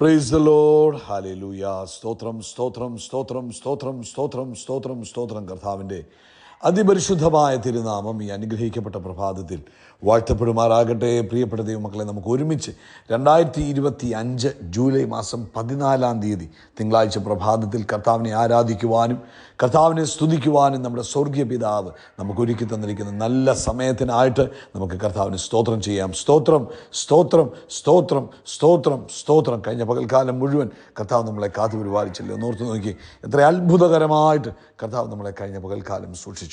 Praise the load ഹാലൂയ സ്തോത്രം സ്തോത്രം സ്തോത്രം സ്തോത്രം സ്തോത്രം സ്തോത്രം സ്തോത്രം കർത്താവിന്റെ അതിപരിശുദ്ധമായ തിരുനാമം ഈ അനുഗ്രഹിക്കപ്പെട്ട പ്രഭാതത്തിൽ വാഴ്ത്തപ്പെടുമാറാകട്ടെ. പ്രിയപ്പെട്ട ദൈവമക്കളെ നമുക്ക് ഒരുമിച്ച് രണ്ടായിരത്തി ഇരുപത്തി അഞ്ച് ജൂലൈ മാസം പതിനാലാം തീയതി തിങ്കളാഴ്ച പ്രഭാതത്തിൽ കർത്താവിനെ ആരാധിക്കുവാനും കർത്താവിനെ സ്തുതിക്കുവാനും നമ്മുടെ സ്വർഗീയ പിതാവ് നമുക്ക് ഒരുക്കി തന്നിരിക്കുന്ന നല്ല സമയത്തിനായിട്ട് നമുക്ക് കർത്താവിന് സ്തോത്രം ചെയ്യാം. സ്തോത്രം സ്തോത്രം സ്തോത്രം സ്തോത്രം സ്തോത്രം. കഴിഞ്ഞ പകൽക്കാലം മുഴുവൻ കർത്താവ് നമ്മളെ കാത്തു പരിപാലിച്ചില്ലേ ഓർത്ത് നോക്കി എത്ര അത്ഭുതകരമായിട്ട് കർത്താവ് നമ്മളെ കഴിഞ്ഞ പകൽക്കാലം സൂക്ഷിച്ചു.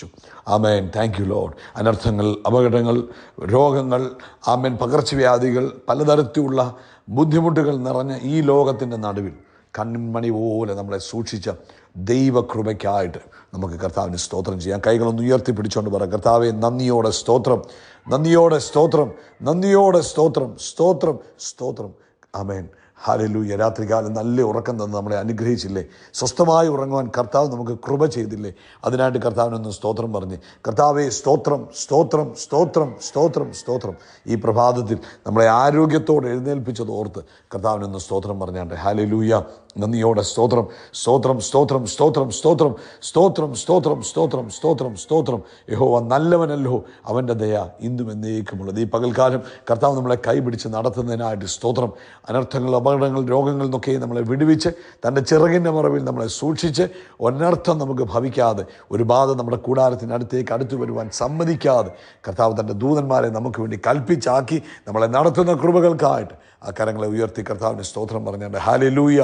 ആമേൻ. താങ്ക് യു ലോഡ് അനർത്ഥങ്ങൾ അപകടങ്ങൾ രോഗങ്ങൾ ആമേൻ. പകർച്ചവ്യാധികൾ പലതരത്തിലുള്ള ബുദ്ധിമുട്ടുകൾ നിറഞ്ഞ ഈ ലോകത്തിന്റെ നടുവിൽ കൺമണി പോലെ നമ്മളെ സൂക്ഷിച്ച ദൈവകൃപയ്ക്കായിട്ട് നമുക്ക് കർത്താവിന് സ്തോത്രം ചെയ്യാം. കൈകളൊന്ന് ഉയർത്തി പിടിച്ചുകൊണ്ട് കർത്താവെ നന്ദിയോടെ സ്തോത്രം. നന്ദിയോടെ സ്തോത്രം. നന്ദിയോടെ സ്തോത്രം. സ്തോത്രം. സ്തോത്രം. ആമേൻ. ഹാലലൂയ. രാത്രികാലം നല്ല ഉറക്കം തന്ന് നമ്മളെ അനുഗ്രഹിച്ചില്ലേ? സ്വസ്ഥമായി ഉറങ്ങുവാൻ കർത്താവ് നമുക്ക് കൃപ ചെയ്തില്ലേ? അതിനായിട്ട് കർത്താവിനൊന്ന് സ്തോത്രം പറഞ്ഞ്. കർത്താവെ സ്തോത്രം സ്തോത്രം സ്തോത്രം സ്തോത്രം സ്തോത്രം. ഈ പ്രഭാതത്തിൽ നമ്മളെ ആരോഗ്യത്തോടെ എഴുന്നേൽപ്പിച്ചത് ഓർത്ത് കർത്താവിനൊന്ന് സ്തോത്രം പറഞ്ഞാട്ടെ. ഹാലലൂയ. നന്ദിയോടെ സ്തോത്രം സ്തോത്രം സ്തോത്രം സ്തോത്രം സ്തോത്രം സ്തോത്രം സ്തോത്രം സ്തോത്രം സ്തോത്രം സ്തോത്രം. യഹോവ നല്ലവനല്ലോ അവന്റെ ദയ ഇന്നും എന്നേക്കുമുള്ളത്. ഈ പകൽക്കാലം കർത്താവ് നമ്മളെ കൈപിടിച്ച് നടത്തുന്നതിനായിട്ട് സ്തോത്രം. അനർത്ഥങ്ങൾ അപകടങ്ങൾ രോഗങ്ങൾ നിന്നൊക്കെ നമ്മളെ വിടുവിച്ച് തന്റെ ചിറകിന്റെ മറവിൽ നമ്മളെ സൂക്ഷിച്ച് ഒന്നർത്ഥം നമുക്ക് ഭവിക്കാതെ ഒരു ബാധ നമ്മുടെ കൂടാരത്തിനടുത്തേക്ക് അടുത്തു വരുവാൻ സമ്മതിക്കാതെ കർത്താവ് തന്റെ ദൂതന്മാരെ നമുക്ക് വേണ്ടി കൽപ്പിച്ചാക്കി നമ്മളെ നടത്തുന്ന കൃപകൾക്കായിട്ട് ആ കരങ്ങളെ ഉയർത്തി കർത്താവിന് സ്തോത്രം പറഞ്ഞുകൊണ്ട് ഹാലിലൂയ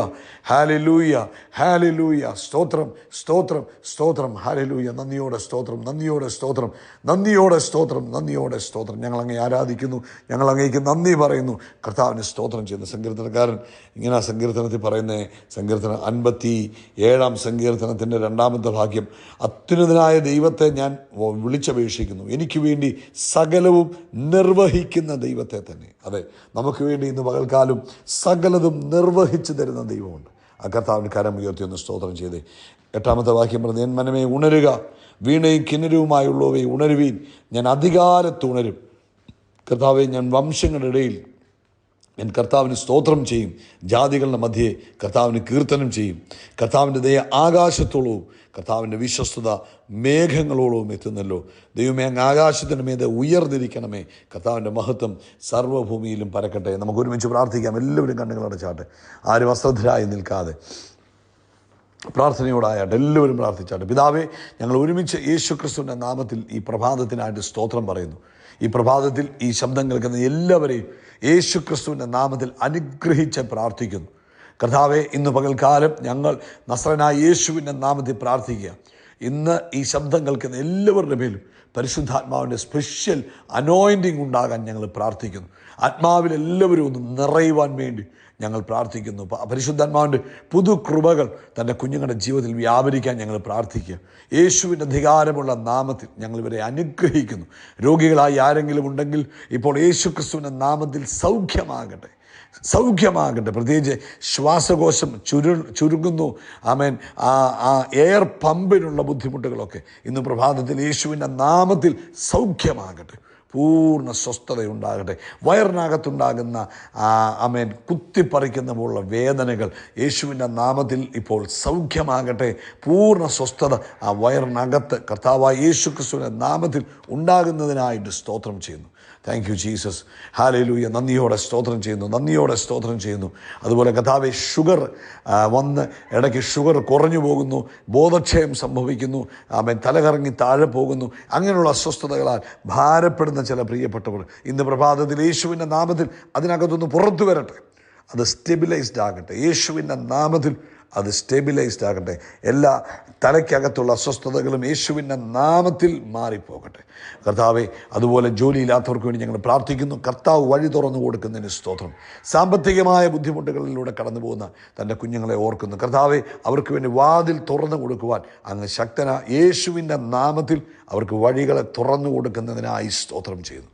ഹാലിലൂയ ഹാലിലൂയ സ്തോത്രം സ്തോത്രം സ്തോത്രം. ഹാലിലൂയ നന്ദിയോടെ സ്തോത്രം നന്ദിയോടെ സ്തോത്രം നന്ദിയോടെ സ്തോത്രം നന്ദിയോടെ സ്തോത്രം. ഞങ്ങൾ അങ്ങേ ആരാധിക്കുന്നു ഞങ്ങൾ അങ്ങേക്ക് നന്ദി പറയുന്നു. കർത്താവിനെ സ്തോത്രം ചെയ്യുന്നു സങ്കീർത്തനക്കാരൻ ഇങ്ങനെ ആ സങ്കീർത്തനത്തിൽ പറയുന്നത് സങ്കീർത്തനം അൻപത്തി ഏഴാം സങ്കീർത്തനത്തിന്റെ രണ്ടാമത്തെ ഭാഗ്യം. അത്യുന്നതനായ ദൈവത്തെ ഞാൻ വിളിച്ചപേക്ഷിക്കുന്നു. എനിക്ക് വേണ്ടി സകലവും നിർവഹിക്കുന്ന ദൈവത്തെ തന്നെ. അതെ നമുക്ക് വേണ്ടി ഇന്ന് പകൽക്കാലം സകലതും നിർവഹിച്ചു തരുന്ന ദൈവമുണ്ട്. ആ കർത്താവിന് കരം ഉയർത്തി ഒന്ന് സ്തോത്രം ചെയ്ത്. എട്ടാമത്തെ വാക്യം പറഞ്ഞു ഞാൻ മനമേ ഉണരുക വീണയും കിന്നരവുമായുള്ളവയെ ഉണരുവീൻ. ഞാൻ അധികാരത്ത് ഉണരും. കർത്താവെ ഞാൻ വംശങ്ങളുടെ ഇടയിൽ ഞാൻ കർത്താവിന് സ്തോത്രം ചെയ്യും. ജാതികളുടെ മധ്യേ കർത്താവിന് കീർത്തനം ചെയ്യും. കർത്താവിന്റെ ദയ ആകാശത്തോളവും കർത്താവിന്റെ വിശ്വസ്തത മേഘങ്ങളോളവും എത്തുന്നല്ലോ. ദൈവമേ അങ്ങ് ആകാശത്തിന്റെ മീതെ ഉയർന്നിരിക്കണമേ. കർത്താവിന്റെ മഹത്വം സർവഭൂമിയിലും പരക്കട്ടെ. നമുക്ക് ഒരുമിച്ച് പ്രാർത്ഥിക്കാം. എല്ലാവരും കണ്ണുകളടച്ചാട്ടെ ആരും അശ്രദ്ധരായി നിൽക്കാതെ. പ്രാർത്ഥനയോടായിട്ട്. എല്ലാവരും പ്രാർത്ഥിച്ചാട്ടെ. പിതാവേ ഞങ്ങൾ ഒരുമിച്ച് യേശു ക്രിസ്തുവിന്റെ നാമത്തിൽ ഈ പ്രഭാതത്തിനായിട്ട് സ്തോത്രം പറയുന്നു. ഈ പ്രഭാതത്തിൽ ഈ ശബ്ദം കേൾക്കുന്ന എല്ലാവരെയും യേശു ക്രിസ്തുവിന്റെ നാമത്തിൽ അനുഗ്രഹിച്ച് പ്രാർത്ഥിക്കുന്നു. കർത്താവെ ഇന്ന് പകൽക്കാലം ഞങ്ങൾ നസ്രനായ യേശുവിന്റെ നാമത്തിൽ പ്രാർത്ഥിക്കുക. ഇന്ന് ഈ ശബ്ദം കേൾക്കുന്ന എല്ലാവരുടെ മേലും പരിശുദ്ധാത്മാവിന്റെ സ്പെഷ്യൽ അനോയിന്റിങ് ഉണ്ടാകാൻ ഞങ്ങൾ പ്രാർത്ഥിക്കുന്നു. ആത്മാവിൽ എല്ലാവരും ഒന്ന് നിറയുവാൻ വേണ്ടി ഞങ്ങൾ പ്രാർത്ഥിക്കുന്നു. പരിശുദ്ധാത്മാവിന്റെ പുതു കൃപകൾ തന്റെ കുഞ്ഞുങ്ങളുടെ ജീവിതത്തിൽ വ്യാപരിക്കാൻ ഞങ്ങൾ പ്രാർത്ഥിക്കുക. യേശുവിന്റെ അധികാരമുള്ള നാമത്തിൽ ഞങ്ങൾ ഇവരെ അനുഗ്രഹിക്കുന്നു. രോഗികളായി ആരെങ്കിലും ഉണ്ടെങ്കിൽ ഇപ്പോൾ യേശു ക്രിസ്തുവിന്റെ നാമത്തിൽ സൗഖ്യമാകട്ടെ. സൗഖ്യമാകട്ടെ. പ്രത്യേകിച്ച് ശ്വാസകോശം ചുരു ചുരുങ്ങുന്നു. ആമേൻ. ആ ആ എയർ പമ്പിനുള്ള ബുദ്ധിമുട്ടുകളൊക്കെ ഇന്ന് പ്രഭാതത്തിൽ യേശുവിന്റെ നാമത്തിൽ സൗഖ്യമാകട്ടെ. പൂർണ സ്വസ്ഥതയുണ്ടാകട്ടെ. വയറിനകത്തുണ്ടാകുന്ന അമേൻ കുത്തിപ്പറിക്കുന്ന പോലുള്ള വേദനകൾ യേശുവിന്റെ നാമത്തിൽ ഇപ്പോൾ സൗഖ്യമാകട്ടെ. പൂർണ സ്വസ്ഥത ആ വയറിനകത്ത് കർത്താവായ യേശു ക്രിസ്തുവിന്റെ നാമത്തിൽ ഉണ്ടാകുന്നതിനായിട്ട് സ്തോത്രം ചെയ്യുന്നു. താങ്ക് യു ജീസസ് ഹാലയിലൂയ നന്ദിയോടെ സ്തോത്രം ചെയ്യുന്നു. നന്ദിയോടെ സ്തോത്രം ചെയ്യുന്നു. അതുപോലെ കഥാവെ ഷുഗർ വന്ന് ഇടയ്ക്ക് ഷുഗർ കുറഞ്ഞു പോകുന്നു. ബോധക്ഷയം സംഭവിക്കുന്നു. ആമേൻ തലകറങ്ങി താഴെ പോകുന്നു. അങ്ങനെയുള്ള അസ്വസ്ഥതകളാൽ ഭാരപ്പെടുന്ന ചില പ്രിയപ്പെട്ടവർ ഇന്ന് പ്രഭാതത്തിൽ യേശുവിന്റെ നാമത്തിൽ അതിനകത്തൊന്ന് പുറത്തു വരട്ടെ. അത് സ്റ്റെബിലൈസ്ഡ് ആകട്ടെ. യേശുവിന്റെ നാമത്തിൽ അത് സ്റ്റെബിലൈസ്ഡ് ആകട്ടെ. എല്ലാ തലയ്ക്കകത്തുള്ള അസ്വസ്ഥതകളും യേശുവിന്റെ നാമത്തിൽ മാറിപ്പോകട്ടെ. കർത്താവെ അതുപോലെ ജോലിയില്ലാത്തവർക്ക് വേണ്ടി ഞങ്ങൾ പ്രാർത്ഥിക്കുന്നു. കർത്താവ് വഴി തുറന്നു കൊടുക്കുന്നതിന് സ്തോത്രം. സാമ്പത്തികമായ ബുദ്ധിമുട്ടുകളിലൂടെ കടന്നു പോകുന്ന തന്റെ കുഞ്ഞുങ്ങളെ ഓർക്കുന്നു. കർത്താവെ അവർക്ക് വേണ്ടി വാതിൽ തുറന്നു കൊടുക്കുവാൻ അങ്ങ് ശക്തന. യേശുവിന്റെ നാമത്തിൽ അവർക്ക് വഴികളെ തുറന്നു കൊടുക്കുന്നതിനായി സ്തോത്രം ചെയ്യുന്നു.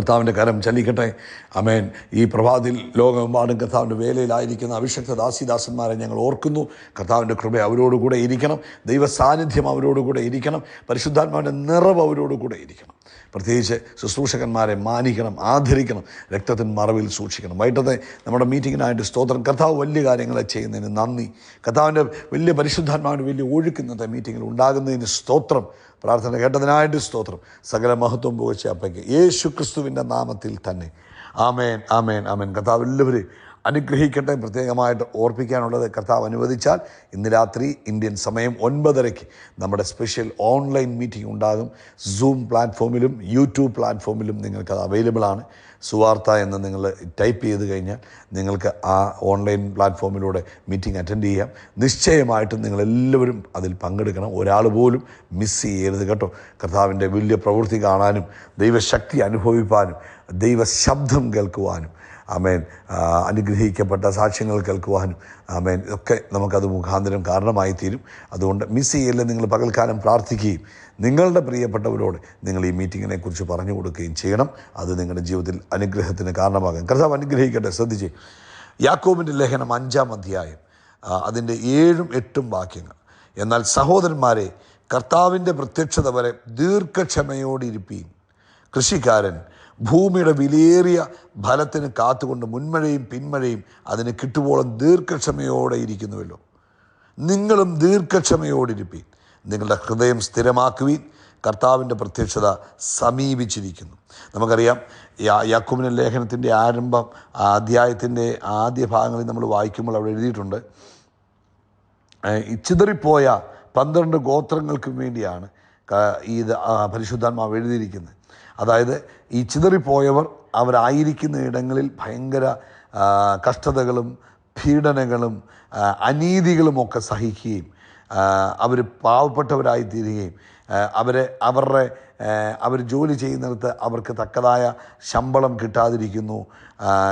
കർത്താവിന്റെ കരം ചലിക്കട്ടെ. അമേൻ ഈ പ്രഭാതിൽ ലോകമെമ്പാടും കർത്താവിന്റെ വേലയിലായിരിക്കുന്ന അഭിഷക്ത ദാസിദാസന്മാരെ ഞങ്ങൾ ഓർക്കുന്നു. കർത്താവിന്റെ കൃപ അവരോടുകൂടെ ഇരിക്കണം. ദൈവ സാന്നിധ്യം അവരോടുകൂടെ ഇരിക്കണം. പരിശുദ്ധാത്മാവിന്റെ നിറവ് അവരോടുകൂടെ ഇരിക്കണം. പ്രത്യേകിച്ച് ശുശ്രൂഷകന്മാരെ മാനിക്കണം ആദരിക്കണം രക്തത്തിൻ മറവിൽ സൂക്ഷിക്കണം. വൈകിട്ടത്തെ നമ്മുടെ മീറ്റിങ്ങിനായിട്ട് സ്തോത്രം. കർത്താവ് വലിയ കാര്യങ്ങളെ ചെയ്യുന്നതിന് നന്ദി. കർത്താവിന്റെ വലിയ പരിശുദ്ധാത്മാവിന്റെ വലിയ ഒഴുക്കുന്നത് മീറ്റിങ്ങിൽ ഉണ്ടാകുന്നതിന് സ്തോത്രം. പ്രാർത്ഥന കേട്ടതിനായിട്ട് സ്തോത്രം. സകല മഹത്വം പുകച്ച അപ്പയ്ക്ക്. യേശു ക്രിസ്തുവിന്റെ നാമത്തിൽ തന്നെ. ആമേൻ ആമേൻ ആമേൻ. കർത്താവ് എല്ലാവരെയും അനുഗ്രഹിക്കട്ടെ. പ്രത്യേകമായിട്ട് ഓർപ്പിക്കാനുള്ളത് കർത്താവ് അനുവദിച്ചാൽ ഇന്ന് രാത്രി ഇന്ത്യൻ സമയം ഒൻപതരയ്ക്ക് നമ്മുടെ സ്പെഷ്യൽ ഓൺലൈൻ മീറ്റിംഗ് ഉണ്ടാകും. സൂം പ്ലാറ്റ്ഫോമിലും യൂട്യൂബ് പ്ലാറ്റ്ഫോമിലും നിങ്ങൾക്ക് അത് അവൈലബിൾ ആണ്. സുവാർത്ത എന്ന് നിങ്ങൾ ടൈപ്പ് ചെയ്ത് കഴിഞ്ഞാൽ നിങ്ങൾക്ക് ആ ഓൺലൈൻ പ്ലാറ്റ്ഫോമിലൂടെ മീറ്റിംഗ് അറ്റൻഡ് ചെയ്യാം. നിശ്ചയമായിട്ടും നിങ്ങളെല്ലാവരും അതിൽ പങ്കെടുക്കണം. ഒരാൾ പോലും മിസ് ചെയ്യരുത് കേട്ടോ. കർത്താവിന്റെ വലിയ പ്രവൃത്തി കാണാനും ദൈവശക്തി അനുഭവിപ്പാനും ദൈവശബ്ദം കേൾക്കുവാനും ആമേൻ. അനുഗ്രഹിക്കപ്പെട്ട സാക്ഷ്യങ്ങൾ കേൾക്കുവാനും ആമേൻ. ഒക്കെ നമുക്കത് മുഖാന്തരം കാരണമായി തീരും അതുകൊണ്ട് മിസ് ചെയ്യല്ലേ നിങ്ങൾ പകൽക്കാലം പ്രാർത്ഥിക്കുകയും നിങ്ങളുടെ പ്രിയപ്പെട്ടവരോട് നിങ്ങൾ ഈ മീറ്റിങ്ങിനെ കുറിച്ച് പറഞ്ഞു കൊടുക്കുകയും ചെയ്യണം. അത് നിങ്ങളുടെ ജീവിതത്തിൽ അനുഗ്രഹത്തിന് കാരണമാകും. കർത്താവ് അനുഗ്രഹിക്കട്ടെ. ശ്രദ്ധിച്ച്. യാക്കോബിന്റെ ലേഖനം അഞ്ചാം അധ്യായം. അതിന്റെ ഏഴും എട്ടും വാക്യങ്ങൾ. എന്നാൽ സഹോദരന്മാരെ കർത്താവിന്റെ പ്രത്യക്ഷത വരെ ദീർഘക്ഷമയോടിരിപ്പീൻ. കൃഷിക്കാരൻ ഭൂമിയുടെ വിലയേറിയ ഫലത്തിന് കാത്തുകൊണ്ട് മുൻമഴയും പിന്മഴയും അതിന് കിട്ടുവോളം ദീർഘക്ഷമയോടെ ഇരിക്കുന്നുവല്ലോ. നിങ്ങളും ദീർഘക്ഷമയോടിരിപ്പീൻ. നിങ്ങളുടെ ഹൃദയം സ്ഥിരമാക്കുവീൻ. കർത്താവിന്റെ പ്രത്യക്ഷത സമീപിച്ചിരിക്കുന്നു. നമുക്കറിയാം യാക്കുമിന ലേഖനത്തിന്റെ ആരംഭം അധ്യായത്തിന്റെ ആദ്യ ഭാഗങ്ങളിൽ നമ്മൾ വായിക്കുമ്പോൾ അവിടെ എഴുതിയിട്ടുണ്ട് ചിതറിപ്പോയ പന്ത്രണ്ട് ഗോത്രങ്ങൾക്കും വേണ്ടിയാണ് ഇത് പരിശുദ്ധാത്മാവ് എഴുതിയിരിക്കുന്നത്. അതായത് ഈ ചിതറിപ്പോയവർ അവരായിരിക്കുന്ന ഇടങ്ങളിൽ ഭയങ്കര കഷ്ടതകളും പീഡനങ്ങളും അനീതികളും അനീതികളുമൊക്കെ സഹിക്കുകയും അവർ പാവപ്പെട്ടവരായിത്തീരുകയും അവരെ അവരുടെ അവർ ജോലി ചെയ്യുന്നിടത്ത് അവർക്ക് തക്കതായ ശമ്പളം കിട്ടാതിരിക്കുന്നു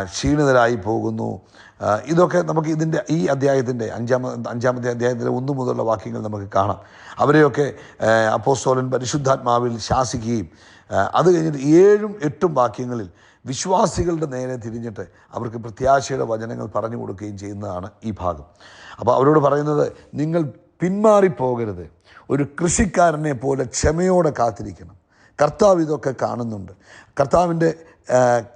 ക്ഷീണിതരായി പോകുന്നു. ഇതൊക്കെ നമുക്ക് ഇതിന്റെ ഈ അധ്യായത്തിന്റെ അഞ്ചാമത് അഞ്ചാമത്തെ അധ്യായത്തിലെ ഒന്നു മുതലുള്ള വാക്യങ്ങൾ നമുക്ക് കാണാം. അവരെയൊക്കെ അപ്പോസ്തലൻ പരിശുദ്ധാത്മാവിൽ ശാസിക്കുകയും അത് കഴിഞ്ഞിട്ട് ഏഴും എട്ടും വാക്യങ്ങളിൽ വിശ്വാസികളുടെ നേരെ തിരിഞ്ഞിട്ട് അവർക്ക് പ്രത്യാശയുടെ വചനങ്ങൾ പറഞ്ഞു കൊടുക്കുകയും ചെയ്യുന്നതാണ് ഈ ഭാഗം. അപ്പോൾ അവരോട് പറയുന്നത് നിങ്ങൾ പിന്മാറിപ്പോകരുത്. ഒരു കൃഷിക്കാരനെ പോലെ ക്ഷമയോടെ കാത്തിരിക്കണം. കർത്താവ് ഇതൊക്കെ കാണുന്നുണ്ട്. കർത്താവിന്റെ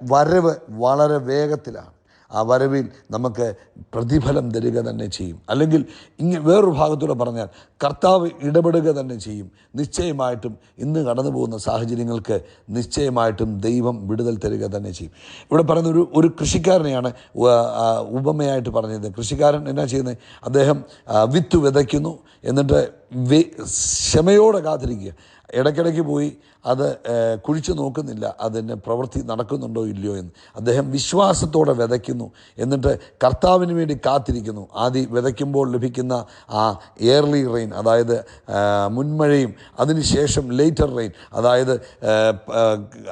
വരവ് വളരെ വേഗത്തിലാണ്. ആ വരവിൽ നമുക്ക് പ്രതിഫലം തരിക തന്നെ ചെയ്യും. അല്ലെങ്കിൽ ഇങ്ങനെ വേറൊരു ഭാഗത്തൂടെ പറഞ്ഞാൽ കർത്താവ് ഇടപെടുക തന്നെ ചെയ്യും. നിശ്ചയമായിട്ടും ഇന്ന് കടന്നു പോകുന്ന സാഹചര്യങ്ങൾക്ക് നിശ്ചയമായിട്ടും ദൈവം വിടുതൽ തരിക തന്നെ ചെയ്യും. ഇവിടെ പറയുന്ന ഒരു ഒരു കൃഷിക്കാരനെയാണ് ഉപമയായിട്ട് പറഞ്ഞത് കൃഷിക്കാരൻ എന്നാ ചെയ്യുന്നത്? അദ്ദേഹം വിത്ത് വിതയ്ക്കുന്നു. എന്നിട്ട് ക്ഷമയോടെ കാത്തിരിക്കുക. ഇടയ്ക്കിടയ്ക്ക് പോയി അത് കുഴിച്ചു നോക്കുന്നില്ല. അതിന്റെ പ്രവൃത്തി നടക്കുന്നുണ്ടോ ഇല്ലയോ എന്ന്. അദ്ദേഹം വിശ്വാസത്തോടെ വിതയ്ക്കുന്നു. എന്നിട്ട് കർത്താവിന് വേണ്ടി കാത്തിരിക്കുന്നു. ആദ്യം വിതയ്ക്കുമ്പോൾ ലഭിക്കുന്ന ആ എയർലി റെയിൻ അതായത് മുൻമഴയും അതിനുശേഷം ലേറ്റർ റെയിൻ അതായത്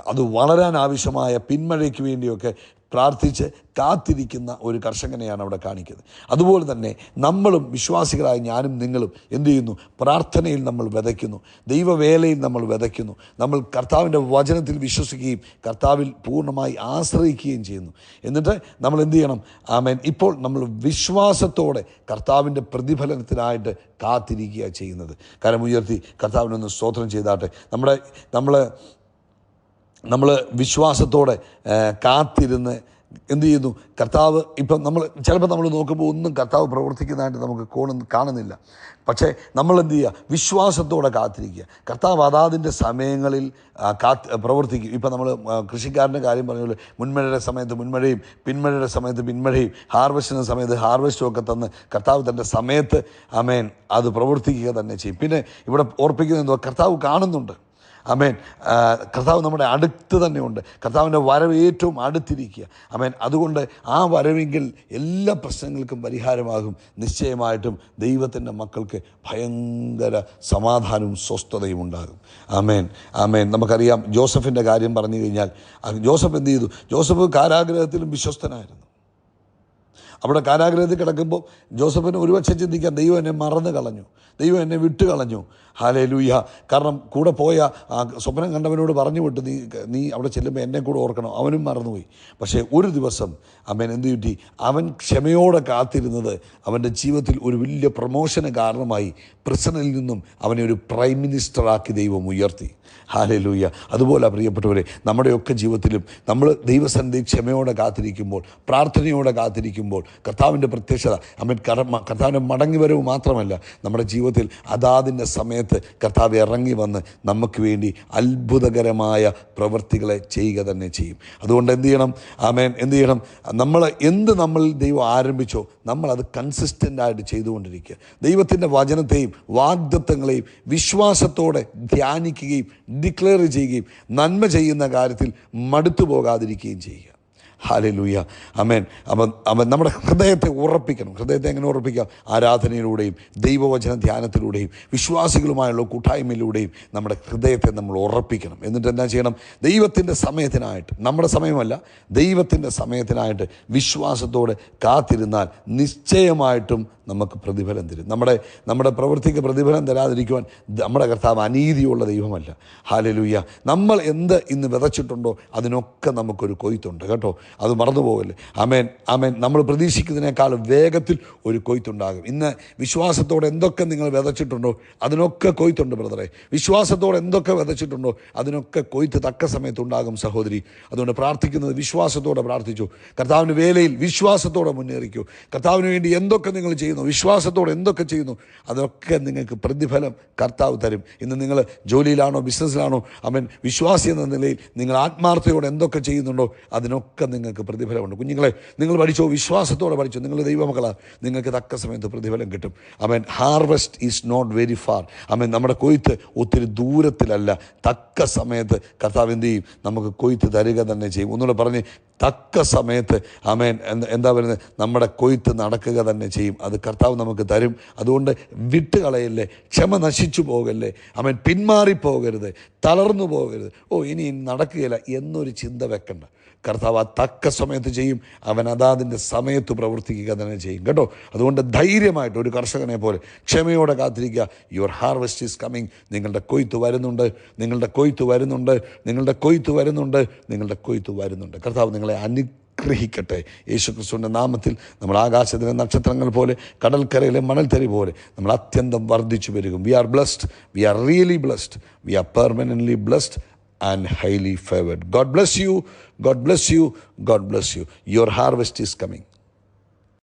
അത് വളരാൻ ആവശ്യമായ പിന്മഴയ്ക്ക് വേണ്ടിയൊക്കെ പ്രാർത്ഥിച്ച് കാത്തിരിക്കുന്ന ഒരു കർഷകനെയാണ് അവിടെ കാണിക്കുന്നത്. അതുപോലെ തന്നെ നമ്മളും വിശ്വാസികളായ ഞാനും നിങ്ങളും എന്തു ചെയ്യുന്നു? പ്രാർത്ഥനയിൽ നമ്മൾ വിതയ്ക്കുന്നു. ദൈവവേലയിൽ നമ്മൾ വിതയ്ക്കുന്നു. നമ്മൾ കർത്താവിന്റെ വചനത്തിൽ വിശ്വസിക്കുകയും കർത്താവിൽ പൂർണമായി ആശ്രയിക്കുകയും ചെയ്യുന്നു. എന്നിട്ട് നമ്മൾ എന്ത് ചെയ്യണം? ആമേൻ. ഇപ്പോൾ നമ്മൾ വിശ്വാസത്തോടെ കർത്താവിന്റെ പ്രതിഫലനത്തിനായിട്ട് കാത്തിരിക്കുക ചെയ്യുന്നത്. കരമുയർത്തി കർത്താവിനൊന്ന് സ്തോത്രം ചെയ്താട്ടെ. നമ്മുടെ നമ്മൾ നമ്മൾ വിശ്വാസത്തോടെ കാത്തിരുന്ന് എന്ത് ചെയ്യുന്നു? കർത്താവ് ഇപ്പം നമ്മൾ ചിലപ്പോൾ നമ്മൾ നോക്കുമ്പോൾ ഒന്നും കർത്താവ് പ്രവർത്തിക്കുന്നതായിട്ട് നമുക്ക് കോണ കാണുന്നില്ല. പക്ഷേ നമ്മൾ എന്ത് ചെയ്യുക? വിശ്വാസത്തോടെ കാത്തിരിക്കുക. കർത്താവ് അതാതിന്റെ സമയങ്ങളിൽ കാത്ത് പ്രവർത്തിക്കും. ഇപ്പം നമ്മൾ കൃഷിക്കാരന്റെ കാര്യം പറഞ്ഞ മുൻമഴയുടെ സമയത്ത് മുൻമഴയും പിന്മഴയുടെ സമയത്ത് പിന്മഴയും ഹാർവസ്റ്റിന്റെ സമയത്ത് ഹാർവസ്റ്റും ഒക്കെ തന്ന് കർത്താവ് തന്റെ സമയത്ത് അമേൻ അത് പ്രവർത്തിക്കുക തന്നെ ചെയ്യും. പിന്നെ ഇവിടെ ഓർപ്പിക്കുന്നത് എന്തോ കർത്താവ് കാണുന്നുണ്ട്. അമേൻ കർത്താവ് നമ്മുടെ അടുത്ത് തന്നെയുണ്ട് കർത്താവിന്റെ വരവ് ഏറ്റവും അടുത്തിരിക്കുക. അമേൻ അതുകൊണ്ട് ആ വരവെങ്കിൽ എല്ലാ പ്രശ്നങ്ങൾക്കും പരിഹാരമാകും. നിശ്ചയമായിട്ടും ദൈവത്തിന്റെ മക്കൾക്ക് ഭയങ്കര സമാധാനവും സ്വസ്ഥതയും ഉണ്ടാകും. ആമേൻ. ആമേൻ. നമുക്കറിയാം ജോസഫിന്റെ കാര്യം പറഞ്ഞു കഴിഞ്ഞാൽ ജോസഫ് എന്ത് ചെയ്തു? ജോസഫ് കാരാഗ്രഹത്തിലും വിശ്വസ്തനായിരുന്നു. അവിടെ കാരാഗ്രഹത്തിൽ കിടക്കുമ്പോൾ ജോസഫിന് ഒരുപക്ഷെ ചിന്തിക്കാം ദൈവം എന്നെ മറന്നു കളഞ്ഞു. ദൈവം എന്നെ വിട്ട് കളഞ്ഞു. ഹാലേ ലൂയ്യ കാരണം കൂടെ പോയ ആ സ്വപ്നം കണ്ടവനോട് പറഞ്ഞു വിട്ട് നീ നീ അവിടെ ചെല്ലുമ്പോൾ എന്നെ കൂടെ ഓർക്കണം? അവനും മറന്നുപോയി. പക്ഷേ ഒരു ദിവസം അവൻ എന്ത് കിട്ടി? അവൻ ക്ഷമയോടെ കാത്തിരുന്നത് അവന്റെ ജീവിതത്തിൽ ഒരു വലിയ പ്രമോഷന് കാരണമായി പ്രസനിൽ നിന്നും അവനെ ഒരു പ്രൈം മിനിസ്റ്ററാക്കി ദൈവം ഉയർത്തി. ഹാലലൂയ. അതുപോലെ പ്രിയപ്പെട്ടവരെ നമ്മുടെയൊക്കെ ജീവിതത്തിലും നമ്മൾ ദൈവസന്ധി ക്ഷമയോടെ കാത്തിരിക്കുമ്പോൾ പ്രാർത്ഥനയോടെ കാത്തിരിക്കുമ്പോൾ കർത്താവിന്റെ പ്രത്യക്ഷത അമ്മൻ കർമ്മ കർത്താവിന്റെ മടങ്ങിവരവ് മാത്രമല്ല നമ്മുടെ ജീവിതത്തിൽ അതാതിന്റെ സമയത്ത് കർത്താവ് ഇറങ്ങി വന്ന് നമുക്ക് വേണ്ടി അത്ഭുതകരമായ പ്രവൃത്തികളെ ചെയ്യുക തന്നെ ചെയ്യും. അതുകൊണ്ട് എന്ത് ചെയ്യണം? ആമേൻ. എന്ത് ചെയ്യണം? നമ്മൾ എന്ത് നമ്മൾ ദൈവം ആരംഭിച്ചോ നമ്മളത് കൺസിസ്റ്റന്റായിട്ട് ചെയ്തുകൊണ്ടിരിക്കുക. ദൈവത്തിന്റെ വചനത്തെയും വാഗ്ദത്വങ്ങളെയും വിശ്വാസത്തോടെ ധ്യാനിക്കുകയും ഡിക്ലെയർ ചെയ്യുകയും നന്മ ചെയ്യുന്ന കാര്യത്തിൽ മടുത്തു പോകാതിരിക്കുകയും ചെയ്യുക. ഹാലലൂയ. അമേൻ അവൻ അവൻ നമ്മുടെ ഹൃദയത്തെ ഉറപ്പിക്കണം. ഹൃദയത്തെ എങ്ങനെ ഉറപ്പിക്കുക ആരാധനയിലൂടെയും ദൈവവചന ധ്യാനത്തിലൂടെയും വിശ്വാസികളുമായുള്ള കൂട്ടായ്മയിലൂടെയും നമ്മുടെ ഹൃദയത്തെ നമ്മൾ ഉറപ്പിക്കണം. എന്നിട്ട് എന്താ ചെയ്യണം? ദൈവത്തിന്റെ സമയത്തിനായിട്ട് നമ്മുടെ സമയമല്ല ദൈവത്തിന്റെ സമയത്തിനായിട്ട് വിശ്വാസത്തോടെ കാത്തിരുന്നാൽ നിശ്ചയമായിട്ടും നമുക്ക് പ്രതിഫലം തരും. നമ്മുടെ നമ്മുടെ പ്രവൃത്തിക്ക് പ്രതിഫലം തരാതിരിക്കുവാൻ നമ്മുടെ കർത്താവ് അനീതിയുള്ള ദൈവമല്ല. ഹാലലൂയ. നമ്മൾ എന്ത് ഇന്ന് വിതച്ചിട്ടുണ്ടോ അതിനൊക്കെ നമുക്കൊരു കൊയ്ത്തുണ്ട്. കേട്ടോ? അത് മറന്നു പോകല്ലേ അമേൻ അമേൻ നമ്മൾ പ്രതീക്ഷിക്കുന്നതിനേക്കാൾ വേഗത്തിൽ ഒരു കൊയ്ത്തുണ്ടാകും. ഇന്ന് വിശ്വാസത്തോടെ എന്തൊക്കെ നിങ്ങൾ വിതച്ചിട്ടുണ്ടോ അതിനൊക്കെ കൊയ്ത്തുണ്ട് ബ്രദറെ. വിശ്വാസത്തോടെ എന്തൊക്കെ വിതച്ചിട്ടുണ്ടോ അതിനൊക്കെ കൊയ്ത്ത് തക്ക സമയത്തുണ്ടാകും സഹോദരി. അതുകൊണ്ട് പ്രാർത്ഥിക്കുന്നത് വിശ്വാസത്തോടെ പ്രാർത്ഥിച്ചു. കർത്താവിന്റെ വേലയിൽ വിശ്വാസത്തോടെ മുന്നേറിക്കൂ. കർത്താവിന് വേണ്ടി എന്തൊക്കെ നിങ്ങൾ ചെയ്യുന്നു വിശ്വാസത്തോടെ എന്തൊക്കെ ചെയ്യുന്നു അതൊക്കെ നിങ്ങൾക്ക് പ്രതിഫലം കർത്താവ് തരും. ഇന്ന് നിങ്ങൾ ജോലിയിലാണോ ബിസിനസ്സിലാണോ അവൻ വിശ്വാസി എന്ന നിലയിൽ നിങ്ങൾ ആത്മാർത്ഥയോടെ എന്തൊക്കെ ചെയ്യുന്നുണ്ടോ അതിനൊക്കെ നിങ്ങൾക്ക് പ്രതിഫലമുണ്ട്. കുഞ്ഞുങ്ങളെ നിങ്ങൾ പഠിച്ചോ വിശ്വാസത്തോടെ പഠിച്ചോ. നിങ്ങൾ ദൈവമക്കളാണ് നിങ്ങൾക്ക് തക്ക സമയത്ത് പ്രതിഫലം കിട്ടും. അമേൻ harvest is not very far. അമേൻ നമ്മുടെ കൊയ്ത്ത് ഒത്തിരി ദൂരത്തിലല്ല. തക്ക സമയത്ത് കർത്താവ് എന്ത് ചെയ്യും? നമുക്ക് കൊയ്ത്ത് തരിക തന്നെ ചെയ്യും. ഒന്നുകൂടെ പറഞ്ഞ് തക്ക സമയത്ത് അമേൻ എന്ത് പറയുന്നത്? നമ്മുടെ കൊയ്ത്ത് നടക്കുക തന്നെ ചെയ്യും. അത് കർത്താവ് നമുക്ക് തരും. അതുകൊണ്ട് വിട്ടുകളയല്ലേ ക്ഷമ നശിച്ചു പോകല്ലേ. അമേൻ പിന്മാറിപ്പോകരുത് തളർന്നു പോകരുത്. ഓ ഇനി നടക്കുകയില്ല എന്നൊരു ചിന്ത വെക്കണ്ട. കർത്താവ് ആ തക്ക സമയത്ത് ചെയ്യും. അവൻ അതാതിന്റെ സമയത്ത് പ്രവർത്തിക്കുക തന്നെ ചെയ്യും. കേട്ടോ? അതുകൊണ്ട് ധൈര്യമായിട്ട് ഒരു കർഷകനെ പോലെ ക്ഷമയോടെ കാത്തിരിക്കുക. യുവർ ഹാർവെസ്റ്റ് ഈസ് കമ്മിങ് നിങ്ങളുടെ കൊയ്ത്ത് വരുന്നുണ്ട്. നിങ്ങളുടെ കൊയ്ത്ത് വരുന്നുണ്ട്. നിങ്ങളുടെ കൊയ്ത്ത് വരുന്നുണ്ട്. നിങ്ങളുടെ കൊയ്ത്ത് വരുന്നുണ്ട്. കർത്താവ് നിങ്ങളെ അനു ഗ്രഹിക്കട്ടെ യേശുക്രിസ്തുവിന്റെ നാമത്തിൽ നമ്മൾ ആകാശത്തിലെ നക്ഷത്രങ്ങൾ പോലെ കടൽക്കരയിലെ മണൽത്തരി പോലെ നമ്മൾ അത്യന്തം വർദ്ധിച്ചു വരികയും. We are blessed we are really blessed we are permanently blessed and highly favored. God bless you. God bless you. God bless you. Your harvest is coming.